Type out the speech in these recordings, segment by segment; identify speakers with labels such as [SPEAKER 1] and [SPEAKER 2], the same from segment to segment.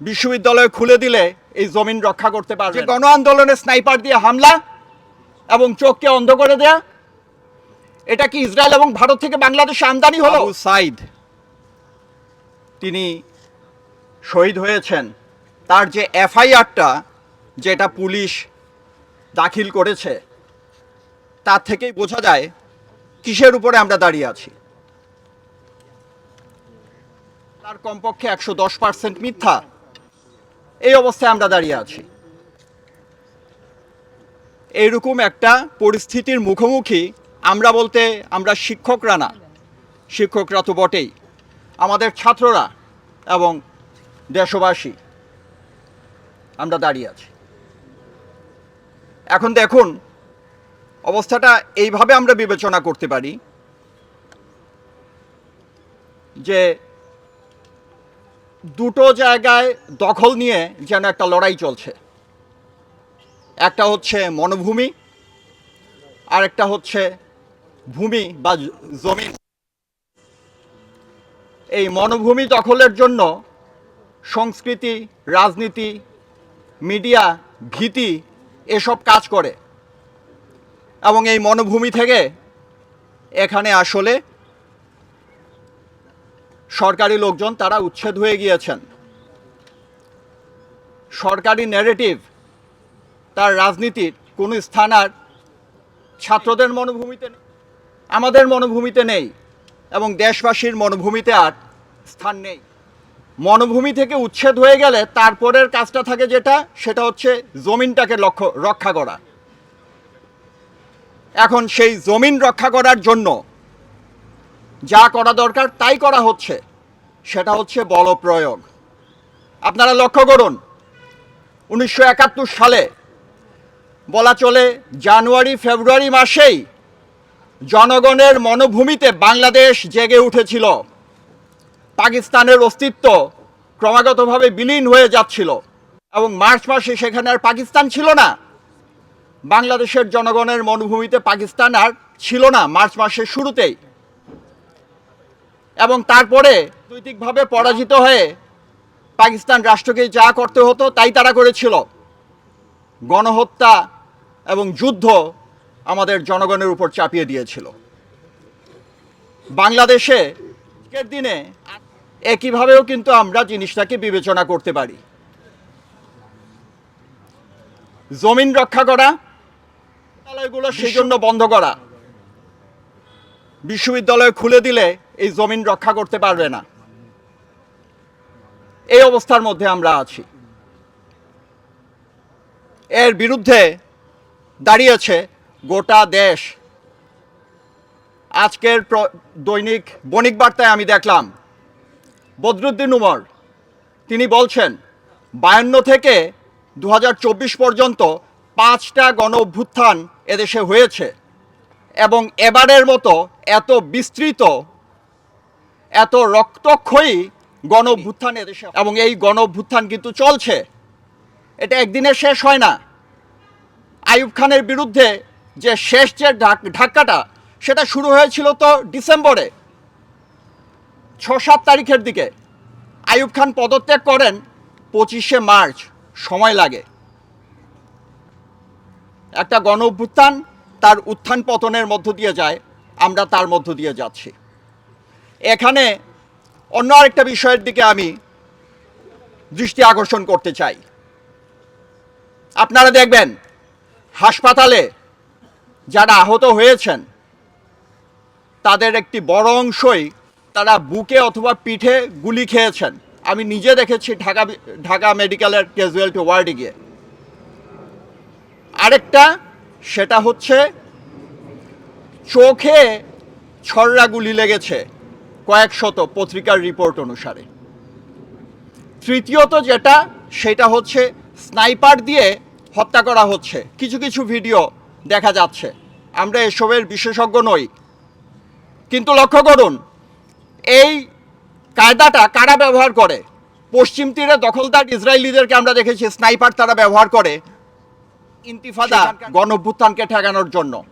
[SPEAKER 1] বিশ্ববিদ্যালয় খুলে দিলে এই জমিন রক্ষা করতে পারবে গণ আন্দোলনে স্নাইপার দিয়ে হামলা এবং চোখকে অন্ধ করে দেয়া এটা কি ইসরায়েল এবং ভারত থেকে বাংলাদেশে আমদানি হলো? সাইদ তিনি শহীদ হয়েছেন। তার যে এফআইআরটা যেটা পুলিশ দাখিল করেছে তার থেকেই বোঝা যায় কিসের উপরে আমরা দাঁড়িয়ে আছি। তার কমপক্ষে একশো দশ পার্সেন্ট মিথ্যা। এই অবস্থায় আমরা দাঁড়িয়ে আছি। এইরকম একটা পরিস্থিতির মুখোমুখি আমরা বলতে আমরা শিক্ষকরা না। শিক্ষকরা তো বটেই। আমাদের ছাত্ররা এবং দেশবাসী আমরা দাঁড়িয়ে আছি। এখন দেখুন, অবস্থাটা এইভাবে আমরা বিবেচনা করতে পারি যে দুটো জায়গায় দখল নিয়ে যেন একটা লড়াই চলছে। একটা হচ্ছে মনোভূমি আর একটা হচ্ছে ভূমি বা জ- জমিন এই মনোভূমি দখলের জন্য সংস্কৃতি, রাজনীতি, মিডিয়া, ভীতি এসব কাজ করে। এবং এই মনোভূমি থেকে এখানে আসলে সরকারি লোকজন তারা উচ্ছেদ হয়ে গিয়েছেন। সরকারি ন্যারেটিভ তার রাজনীতির কোনো স্থান আর ছাত্রদের মনোভূমিতে নেই, আমাদের মনোভূমিতে নেই এবং দেশবাসীর মনোভূমিতে আর স্থান নেই। মনোভূমি থেকে উচ্ছেদ হয়ে গেলে তারপরের কাজটা থাকে যেটা, সেটা হচ্ছে জমিনটাকে লক্ষ্য, রক্ষা করা। এখন সেই জমিন রক্ষা করার জন্য যা করা দরকার, তাই করা হচ্ছে। সেটা হচ্ছে বল প্রয়োগ আপনারা লক্ষ্য করুন, উনিশশো একাত্তর সালে বলা চলে জানুয়ারি, ফেব্রুয়ারি মাসেই জনগণের মনোভূমিতে বাংলাদেশ জেগে উঠেছিল। পাকিস্তানের অস্তিত্ব ক্রমাগতভাবে বিলীন হয়ে যাচ্ছিল। এবং মার্চ মাসে সেখানে আর পাকিস্তান ছিল না। বাংলাদেশের জনগণের মনোভূমিতে পাকিস্তান আর ছিল না মার্চ মাসের শুরুতেই। এবং তারপরে রাজনৈতিকভাবে পরাজিত হয়ে পাকিস্তান রাষ্ট্রকে যা করতে হতো, তাই তারা করেছিল। গণহত্যা এবং যুদ্ধ আমাদের জনগণের উপর চাপিয়ে দিয়েছিল। বাংলাদেশে আজকের দিনে একইভাবেও কিন্তু আমরা জিনিসটাকে বিবেচনা করতে পারি। জমিন রক্ষা করা বিদ্যালয়গুলো সেই জন্য বন্ধ করা। বিশ্ববিদ্যালয় খুলে দিলে এই জমিন রক্ষা করতে পারবে না। এই অবস্থার মধ্যে আমরা আছি। এর বিরুদ্ধে দাঁড়িয়েছে গোটা দেশ। আজকের দৈনিক বণিক বার্তায় আমি দেখলাম, বদরুদ্দিন উমর, তিনি বলছেন, বায়ান্ন থেকে দু হাজার চব্বিশ পর্যন্ত পাঁচটা গণ অভ্যুত্থান এদেশে হয়েছে এবং এবারের মতো এত বিস্তৃত এত রক্তক্ষয়ী গণ অভ্যুত্থান এদেশে এবং এই গণ অভ্যুত্থান কিন্তু চলছে। এটা একদিনে শেষ হয় না। আইয়ুব খানের বিরুদ্ধে যে শেষ যে ধাক্কাটা সেটা শুরু হয়েছিল তো ডিসেম্বরে। ছ সাত তারিখের দিকে আইয়ুব খান পদত্যাগ করেন পঁচিশে মার্চ। সময় লাগে। একটা গণ অভ্যুত্থান তার উত্থান পতনের মধ্য দিয়ে যায়, আমরা তার মধ্য দিয়ে যাচ্ছি। এখানে অন্য আরেকটা বিষয়ের দিকে আমি দৃষ্টি আকর্ষণ করতে চাই। আপনারা দেখবেন, হাসপাতালে যারা আহত হয়েছেন, তাদের একটি বড় অংশই তারা বুকে অথবা পিঠে গুলি খেয়েছেন। আমি নিজে দেখেছি ঢাকা ঢাকা মেডিকেলের ক্যাজুয়ালিটি ওয়ার্ডে গিয়ে। আরেকটা, সেটা হচ্ছে চোখে ছড়রা গুলি লেগেছে। কয়েক শত পত্রিকার রিপোর্ট অনুসারে। তৃতীয়ত যেটা সেটা হচ্ছে স্নাইপার দিয়ে হত্যা করা হচ্ছে। কিছু কিছু ভিডিও দেখা যাচ্ছে। আমরা এসবের বিশেষজ্ঞ নই। কিন্তু লক্ষ্য করুন এই কায়দাটা কারা ব্যবহার করে? পশ্চিম তীরে দখলদার ইসরায়েলিদেরকে আমরা দেখেছি স্নাইপার তারা ব্যবহার করে ইন্তিফাদা গণভ্যুত্থানকে ঠেকানোর জন্য।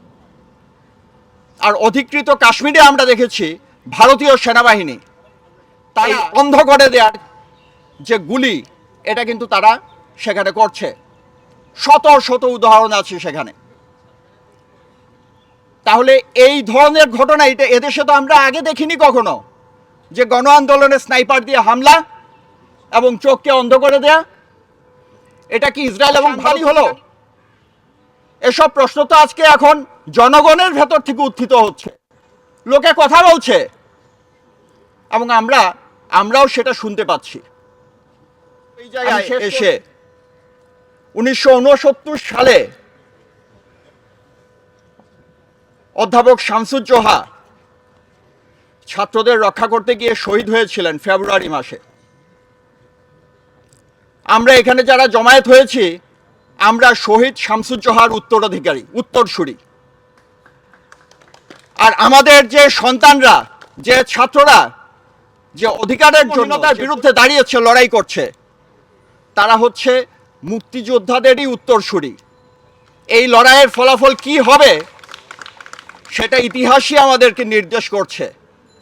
[SPEAKER 1] আর অধিকৃত কাশ্মীরে আমরা দেখেছি ভারতীয় সেনাবাহিনী তাই অন্ধ করে দেওয়ার যে গুলি এটা কিন্তু তারা সেখানে করছে। শত শত উদাহরণ আছে সেখানে। তাহলে এই ধরনের ঘটনা এটা এদেশে তো আমরা আগে দেখিনি কখনো যে গণ আন্দোলনে স্নাইপার দিয়ে হামলা এবং চোখকে অন্ধ করে দেয়া। এটা কি ইসরায়েল এবং ভারী হলো? এসব প্রশ্ন তো আজকে এখন জনগণের ভেতর থেকে উত্থিত হচ্ছে। লোকে কথা বলছে। এবং আমরা আমরাও সেটা শুনতে পাচ্ছি। এই জায়গায় এসে উনিশশো উনসত্তর সালে অধ্যাপক শামসুজ্জোহা ছাত্রদের রক্ষা করতে গিয়ে শহীদ হয়েছিলেন ফেব্রুয়ারি মাসে। আমরা এখানে যারা জমায়েত হয়েছি আমরা শহীদ শামসুজ্জোহার উত্তরাধিকারী উত্তরসূরি। আর আমাদের যে সন্তানরা যে ছাত্ররা যে অধিকারের জন্য তার বিরুদ্ধে দাঁড়িয়েছে লড়াই করছে তারা হচ্ছে মুক্তিযোদ্ধাদেরই উত্তরসূরি। এই লড়াইয়ের ফলাফল কি হবে সেটা ইতিহাসই আমাদেরকে নির্দেশ করছে।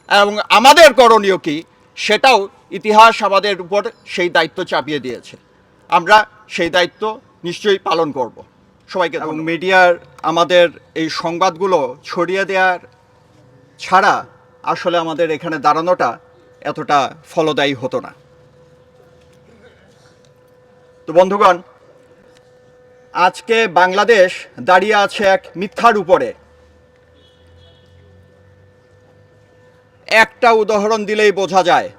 [SPEAKER 1] এবং আমাদের করণীয় কি সেটাও ইতিহাস আমাদের উপর সেই দায়িত্ব চাপিয়ে দিয়েছে। আমরা সেই দায়িত্ব নিশ্চয়ই পালন করব। সবাইকে মিডিয়ার আমাদের এই সংবাদগুলো ছড়িয়ে দেওয়ার ছাড়া আসলে আমাদের এখানে দাঁড়ানোটা এতটা ফলদায়ী হতো না। তো বন্ধুগণ, আজকে বাংলাদেশ দাঁড়িয়ে আছে এক মিথ্যার উপরে। একটা উদাহরণ দিলেই বোঝা যায়।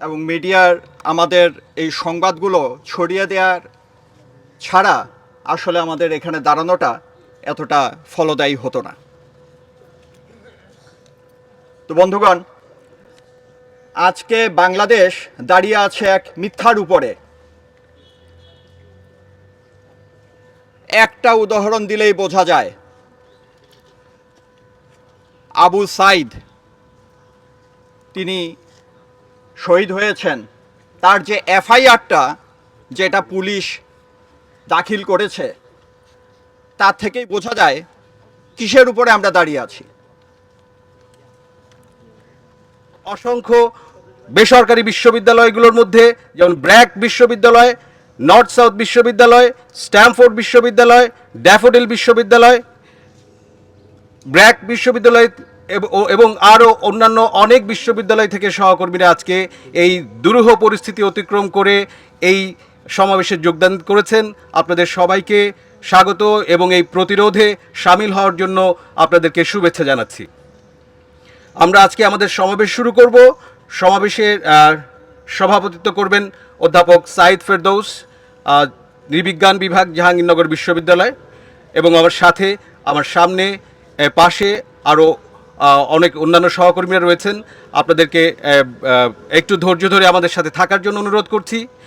[SPEAKER 1] এবং মিডিয়ার আমাদের এই সংবাদগুলো ছড়িয়ে দেওয়ার ছাড়া আসলে আমাদের এখানে দাঁড়ানোটা এতটা ফলদায়ী হতো না। তো বন্ধুগণ, আজকে বাংলাদেশ দাঁড়িয়ে আছে এক মিথ্যার উপরে। একটা উদাহরণ দিলেই বোঝা যায়। আবু সাইদ, তিনি শহীদ হয়েছেন। তার যে এফআইআরটা, যেটা পুলিশ দাখিল করেছে, তার থেকেই বোঝা যায় কিসের উপরে আমরা দাঁড়িয়ে আছি।
[SPEAKER 2] অসংখ্য বেসরকারি বিশ্ববিদ্যালয়গুলোর মধ্যে, যেমন ব্র্যাক বিশ্ববিদ্যালয়, নর্থ সাউথ বিশ্ববিদ্যালয়, স্ট্যামফোর্ড বিশ্ববিদ্যালয়, ড্যাফোডিল বিশ্ববিদ্যালয়, ব্র্যাক বিশ্ববিদ্যালয় এবং আরও অন্যান্য অনেক বিশ্ববিদ্যালয় থেকে সহকর্মীরা আজকে এই দুরূহ পরিস্থিতি অতিক্রম করে এই সমাবেশে যোগদান করেছেন। আপনাদের সবাইকে স্বাগত এবং এই প্রতিরোধে সামিল হওয়ার জন্য আপনাদেরকে শুভেচ্ছা জানাচ্ছি। আমরা আজকে আমাদের সমাবেশ শুরু করব। সমাবেশের সভাপতিত্ব করবেন অধ্যাপক সাইদ ফেরদৌস নৃবিজ্ঞান বিভাগ, জাহাঙ্গীরনগর বিশ্ববিদ্যালয় এবং আমার সাথে, আমার সামনে পাশে আরও অনেক অন্যান্য সহকর্মীরা রয়েছেন। আপনাদেরকে একটু ধৈর্য ধরে আমাদের সাথে থাকার জন্য অনুরোধ করছি।